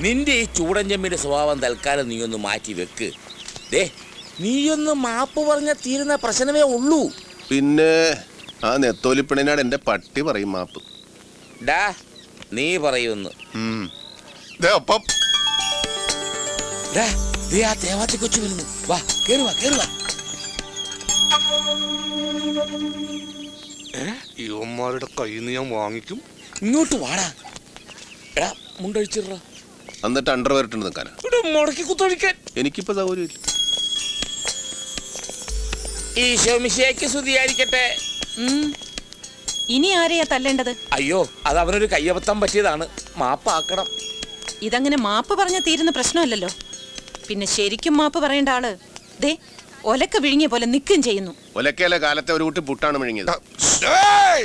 നിന്റെ ഈ ചൂടൻ ചെമ്മിന്റെ സ്വഭാവം തൽക്കാലം നീ ഒന്ന് മാറ്റി വെക്ക്. ദേ നീയൊന്ന് മാപ്പ് പറഞ്ഞ തീരുന്ന പ്രശ്നമേ ഉള്ളൂ. പിന്നെ ആ നെത്തോലിപ്പിണിനാട് എന്റെ പട്ടി പറയും മാപ്പ്. ഡാ നീ പറയുന്നു. കൊച്ചു വരുന്നു. വാ കേറുവാ വാ കേറി വാ. ഇവന്മാരുടെ കയ്യിൽ നിന്ന് ഞാൻ വാങ്ങിക്കും? ഇങ്ങോട്ട് വാടാ. എടാ മുണ്ടഴിച്ചിട എന്നിട്ട് അണ്ടർ വരട്ട് നിൽക്കാനാ മുടക്കി കുത്തൊഴിക്കാൻ എനിക്കിപ്പോ സൗകര്യമില്ല ഈശോ മിശിയാക്കി സ്തുതിയായിരിക്കട്ടെ. ഉം. ഇനി ആരെയാ തല്ലേണ്ടത്? അയ്യോ അത് അവനൊരു കയ്യബത്തം പറ്റിയതാണ്. മാപ്പാക്കണം. ഇതങ്ങനെ മാപ്പ് പറഞ്ഞ തീരുന്ന പ്രശ്നമല്ലല്ലോ. പിന്നെ ശരിക്കും മാപ്പ് പറയേണ്ട ആൾ ദേ ഒലക്ക വിഴുങ്ങിയ പോലെ നിൽക്കും ചെയ്യുന്നു. ഒലക്കയിലെ കാലത്തെ ഒരു കുട്ടി പുട്ടാണ് വിഴുങ്ങിയത്. ഏയ്!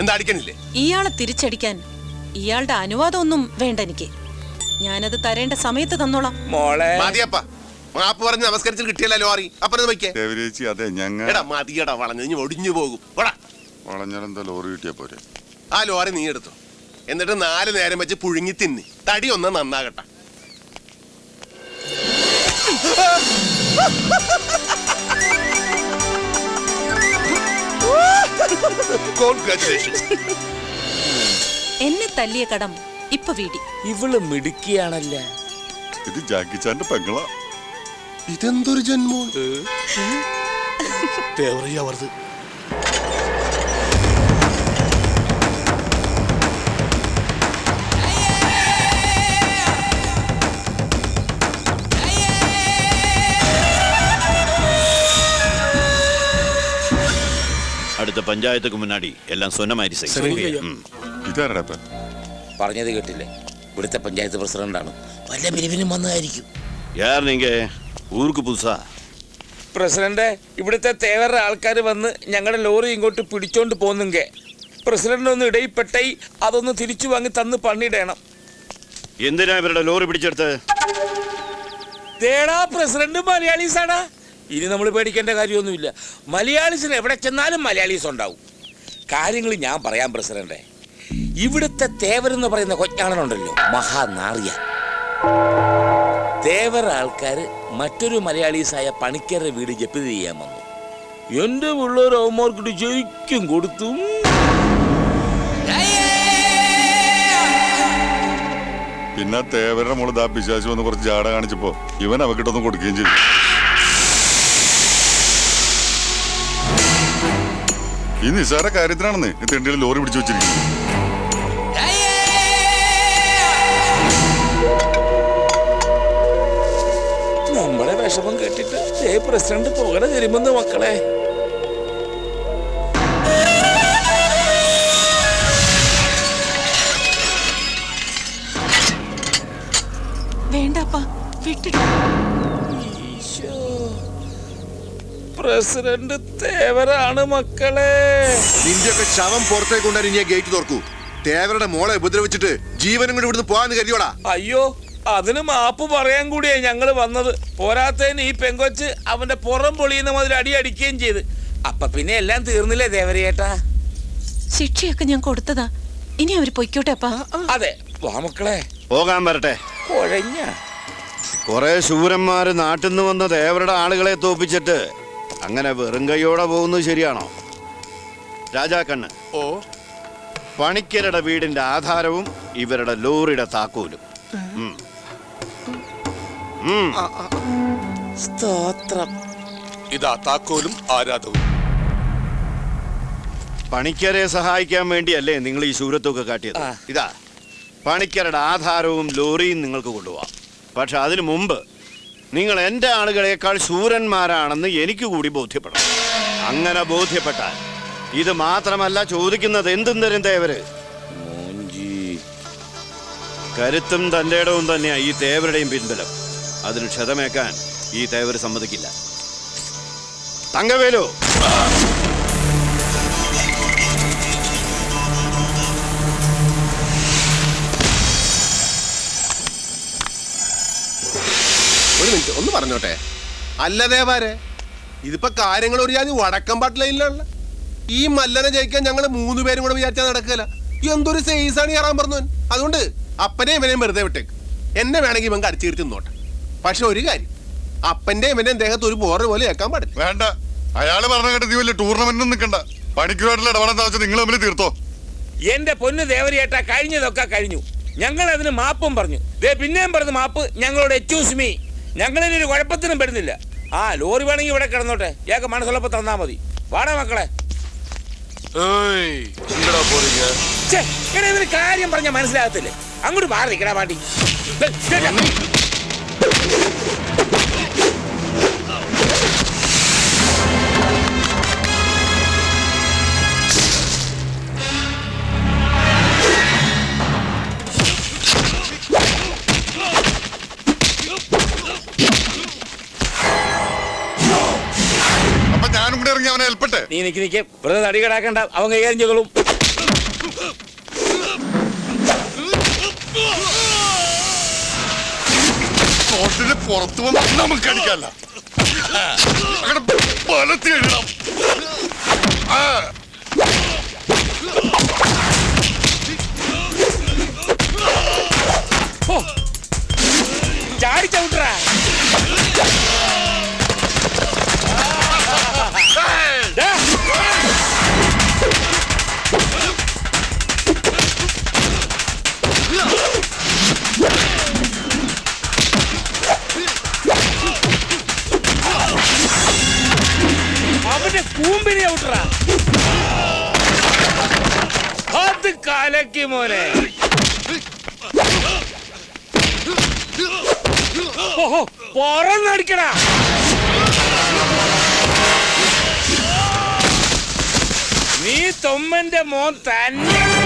എന്താ അടിക്കണില്ലേ ഇയാളെ തിരിച്ചടിക്കാൻ ഇയാളുടെ അനുവാദം ഒന്നും വേണ്ട എനിക്ക്. ഞാനത് തരേണ്ട സമയത്ത് തന്നോളാം. മോളെ. മതിയപ്പ. മാപ്പ് പറഞ്ഞ് നമസ്കരിച്ച് കിട്ടിയല്ലോ ലോറി? അപ്പുറത്ത് വയ്ക്കേ ദേവരേച്ചി അതെ ഞങ്ങൾ എടാ മതിയടാ വളഞ്ഞു. ഇനി ഒടിഞ്ഞു പോകും. ഓടാ വളഞ്ഞാലെന്താ ലോറി കിട്ടിയാ പോരെ? ആ ലോറി നീ എടുത്തു. എന്നിട്ട് നാല് നേരം വെച്ച് പുഴുങ്ങി തിന്നി. തടി ഒന്ന് നന്നാകട്ടെ. കോൺഗ്രാറ്റുലേഷൻസ് എന്നെ തല്ലിയ കടം ഇപ്പൊ വീടി. ഇവൾ മിടുക്കിയാണല്ലേ? ഇത് ജാക്കിച്ചാന്റെ പെങ്ങള. ഇതെന്തൊരു ജന്മോ തേവറയ്യ വർത് அடுத்த பஞ்சாயத்துக்கு முன்னாடி எல்லாம் சொன்ன மாதிரி செய்யும் ம். ഇതാരടാ ഇപ്പൊ പറഞ്ഞത് കേട്ടില്ലേ ഇവിടുത്തെ പഞ്ചായത്ത് പ്രസിഡന്റാണ് വല്ല പിരിവിനും വന്നതായിരിക്കും யார் நீங்க ஊருக்கு புதுசா പ്രസിഡന്റ് ഇവിടുത്തെ തേവരുടെ ആൾക്കാർ വന്ന് ഞങ്ങളുടെ ലോറി ഇങ്ങോട്ട് പിടിച്ചോണ്ട് പോന്നുങ്കെ പ്രസിഡന്റ് ഒന്ന് ഇടയിൽപ്പെട്ടായി അതൊന്ന് തിരിച്ചു വാങ്ങി തന്ന് പണിയിടണം എന്തിനാ ഇവരുടെ ലോറി പിടിച്ചെടുത്ത് തേടാ പ്രസിഡന്റ് മലയാളീസാണ് ഇനി നമ്മൾ പേടിക്കേണ്ട കാര്യമൊന്നുമില്ല. മലയാളീസിന് എവിടെ ചെന്നാലും മലയാളീസ് ഉണ്ടാവും. കാര്യങ്ങൾ ഞാൻ പറയാം പ്രസിഡന്റെ ഇവിടുത്തെ തേവരെന്ന് പറയുന്ന കൊച്ചാണനുണ്ടല്ലോ മഹാനാറിയ. തേവർ ആൾക്കാർ മറ്റൊരു മലയാളീസായ പണിക്കരുടെ വീട് ജപ്തി ചെയ്യാൻ വന്നു. എന്റെ പിള്ളേർ അവന്മാർക്കിട്ട് ജയിക്കും കൊടുത്തു. പിന്നെ തേവരുടെ മോൾ ദാ പിശാശു വന്ന് കുറച്ച് ചാട കാണിച്ചപ്പോ ഇവൻ അവക്കിട്ടൊന്നും കൊടുക്കുകയും ചെയ്തു. ഈ നിസാര കാര്യത്തിനാണെന്ന് ഈ തെണ്ടിയിൽ ലോറി പിടിച്ചു വെച്ചിരിക്കുന്നു. നമ്മുടെ വിഷമം കേട്ടിട്ട് ഏ പ്രസിഡന്റ് പുകട തരുമെന്ന് മക്കളെ. വേണ്ടപ്പാ വിട്ടിട്ട്. പ്രസിഡന്റ് തേവരാണ് മക്കളെ. നിന്റെയൊക്കെ ശവം പുറത്തേക്ക് കൊണ്ടുവരാൻ ഇനി ഗേറ്റ് തുറക്കൂ. തേവരുടെ മോളെ ഉപദ്രവിച്ചിട്ട് ജീവനും കൂടി ഇവിടുന്ന് പോവാന്ന് കരുതിയോടാ? അയ്യോ അതിന് മാപ്പ് പറയാൻ കൂടിയാ ഞങ്ങൾ വന്നത്. പോരാത്തതിന് ഈ പെങ്കൊച്ച് അവന്റെ പുറം പൊളിയുന്ന മുതൽ അടി അടിക്കുകയും ചെയ്ത്. അപ്പൊ പിന്നെ എല്ലാം തീർന്നില്ലേ ദേവരേട്ടാ ശിക്ഷയൊക്കെ ഞാൻ കൊടുത്തതാ. ഇനി അവർ പൊയ്ക്കോട്ടെ അപ്പാ. അതെ വാ മക്കളെ. പോകാൻ വരട്ടെ. കുഴഞ്ഞ. കുറെ ശൂരന്മാര് നാട്ടിൽ നിന്ന് വന്ന ദേവരുടെ ആളുകളെ തോപ്പിച്ചിട്ട് അങ്ങനെ വെറും കൈയോടെ പോകുന്നത് ശരിയാണോ? രാജാക്കണ്ണ് ഓ. പണിക്കരുടെ വീടിന്റെ ആധാരവും ഇവരുടെ ലോറിയുടെ താക്കോലും. സ്തോത്രം. ഇതാ താക്കോലും ആരാധവും. പണിക്കരെ സഹായിക്കാൻ വേണ്ടിയല്ലേ നിങ്ങൾ ഈ ശൂരത്തൊക്കെ കാട്ടിയത്? ഇതാ. പണിക്കരുടെ ആധാരവും ലോറിയും നിങ്ങൾക്ക് കൊണ്ടുപോവാം. പക്ഷെ അതിനു മുമ്പ് നിങ്ങൾ എന്റെ ആളുകളെക്കാൾ ശൂരന്മാരാണെന്ന് എനിക്ക് കൂടി ബോധ്യപ്പെടണം. അങ്ങനെ ബോധ്യപ്പെട്ടാൽ ഇത് മാത്രമല്ല ചോദിക്കുന്നത് എന്തും തരും തേവര് മൂഞ്ചി കരുത്തും തന്റെ ഇടവും തന്നെയാ ഈ തേവരുടെയും പിൻബലം. അതിന് ക്ഷതമേക്കാൻ ഈ തേവർ സമ്മതിക്കില്ല. തങ്കവേലു! ഒരു മിനിറ്റ് ഒന്ന് പറഞ്ഞോട്ടെ. അല്ല ദേവാരെ ഇതിപ്പോ കാര്യങ്ങൾ ഒരു ജാതി വടക്കം പാട്ടിലുള്ള ഈ മല്ലനെ ജയിക്കാൻ ഞങ്ങൾ മൂന്ന് പേരും കൂടെ വിചാരിച്ചാൽ നടക്കില്ല എന്തൊരു സൈസാണ് കയറാൻ പറഞ്ഞു അതുകൊണ്ട് അപ്പനെ ഇവനെയും വെറുതെ വിട്ടേക്ക്. എന്നെ വേണമെങ്കിൽ ഇവൻ കടിച്ചു തീർത്തി നോട്ടെ പക്ഷെ ഒരു കാര്യം അപ്പന്റെ ഇവന്റെയും ദേഹത്ത് ഒരു പോറ പോലെ കേൾക്കാൻ പാടില്ല. വേണ്ട. അയാൾ പറഞ്ഞ കേട്ട് നീ വലിയ ടൂർണമെന്റിനും നിൽക്കണ്ട. വെച്ചാൽ നിങ്ങൾ തമ്മിൽ തീർത്തോ? എന്റെ പൊന്ന് ദേവരിയേട്ടാ കഴിഞ്ഞതൊക്കെ കഴിഞ്ഞു. ഞങ്ങൾ അതിന് മാപ്പും പറഞ്ഞു. ദേ പിന്നെയും പറഞ്ഞു മാപ്പ് ഞങ്ങളോട് എച്ചൂസ് മീ ഞങ്ങളിനൊരു കുഴപ്പത്തിനും പെടുന്നില്ല. ആ ലോറി വേണമെങ്കിൽ ഇവിടെ കിടന്നോട്ടെ. ഇയാൾക്ക് മനസ്സുള്ളപ്പോൾ തന്നാ മതി. വാടാ മക്കളെ. കാര്യം പറഞ്ഞ മനസ്സിലാകത്തില്ലേ? അങ്ങോട്ട് മാറി നിൽക്കടാ പാട്ടി. ഇറങ്ങി അവനെ ഏൽപ്പട്ടെ. നീ നിക്ക് നിക്ക്. വെറുതെ തടി കിടാക്കണ്ട. അവൻ കൈകാര്യം ചെയ്തോളും. കോട്ടിന് പുറത്തു വന്ന് നമുക്ക് അടിക്കല്ല അങ്ങനെ ബലത്തി എഴുതാം. ചാടി ചവിട്ടറാ. അത് കലക്കി മോനെ. പുറന്നടിക്കടാ. നീ തൊമ്മന്റെ മോൻ തന്നെ.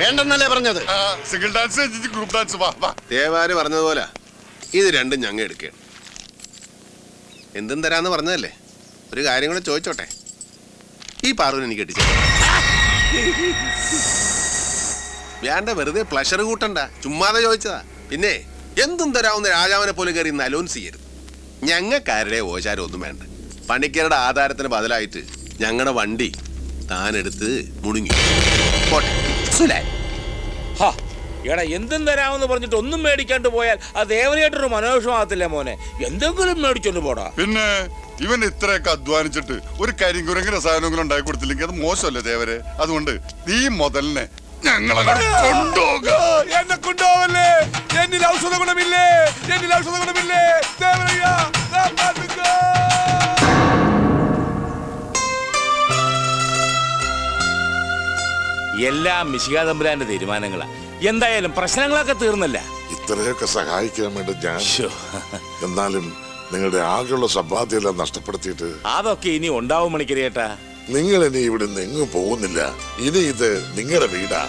വേണ്ടെന്നല്ലേ പറഞ്ഞത്? സിംഗിൾ ഡാൻസ് ഗ്രൂപ്പ് ഡാൻസ് വാ വാ. ദേവാര് പറഞ്ഞതുപോലെ ഇത് രണ്ടും ഞങ്ങ എടുക്കുകയാണ്. എന്തും തരാന്ന് പറഞ്ഞതല്ലേ? ഒരു കാര്യം കൂടെ ചോദിച്ചോട്ടെ? ഈ പാറുവിന് എനിക്ക് കെട്ടിച്ചു. വേണ്ട വെറുതെ പ്ലഷർ കൂട്ടണ്ട. ചുമ്മാതെ ചോദിച്ചതാ. പിന്നെ എന്തും തരാവുന്ന രാജാവിനെ പോലെ കയറി ഇന്ന് അലോൻസ് ചെയ്യരുത്. ഞങ്ങൾക്കാരുടെ ഓശാരം ഒന്നും വേണ്ട. പണിക്കരുടെ ആധാരത്തിന് ബദലായിട്ട് ഞങ്ങളുടെ വണ്ടി താനെടുത്ത് മുണുങ്ങി. പോട്ടെ. സുലായി ഹാ, എടാ എന്തും തരാമെന്ന് പറഞ്ഞിട്ട് ഒന്നും മേടിക്കാണ്ട് പോയാൽ ആ ദേവനായിട്ടൊരു മനോഷമാകത്തില്ല മോനെ? എന്തെങ്കിലും മേടിച്ചോണ്ട് പോടാ. പിന്നെ ഇവൻ ഇത്രയൊക്കെ അധ്വാനിച്ചിട്ട് ഒരു കരിങ്കുരങ്ങ് സാധനങ്ങളും ഉണ്ടാക്കി കൊടുത്തില്ലെങ്കിൽ അത് മോശമല്ലേ ദേവരെ? അതുകൊണ്ട് ഈ മുതലിനെ ഞങ്ങളെ കൊണ്ടുപോകാം. എന്നെ കൊണ്ടുപോവല്ലേ? എന്നിൽ ഔഷധ ഗുണമില്ലേ? എന്നിൽ ഔഷധ ഗുണമില്ലേ? ദേവരയ്യ എല്ലാം മിശികാതമ്പുരാന്റെ തീരുമാനങ്ങളാ. എന്തായാലും പ്രശ്നങ്ങളൊക്കെ തീർന്നില്ല. ഇത്രയൊക്കെ സഹായിക്കാൻ വേണ്ടി ഞാൻ എന്നാലും നിങ്ങളുടെ ആകെയുള്ള സമ്പാദ്യമെല്ലാം നഷ്ടപ്പെടുത്തിയിട്ട് അതൊക്കെ ഇനി ഉണ്ടാവും മണിക്കരിയേട്ടാ. നിങ്ങൾ ഇനി ഇവിടെ നിന്ന് എങ്ങും പോകുന്നില്ല. ഇനി ഇത് നിങ്ങളുടെ വീടാ.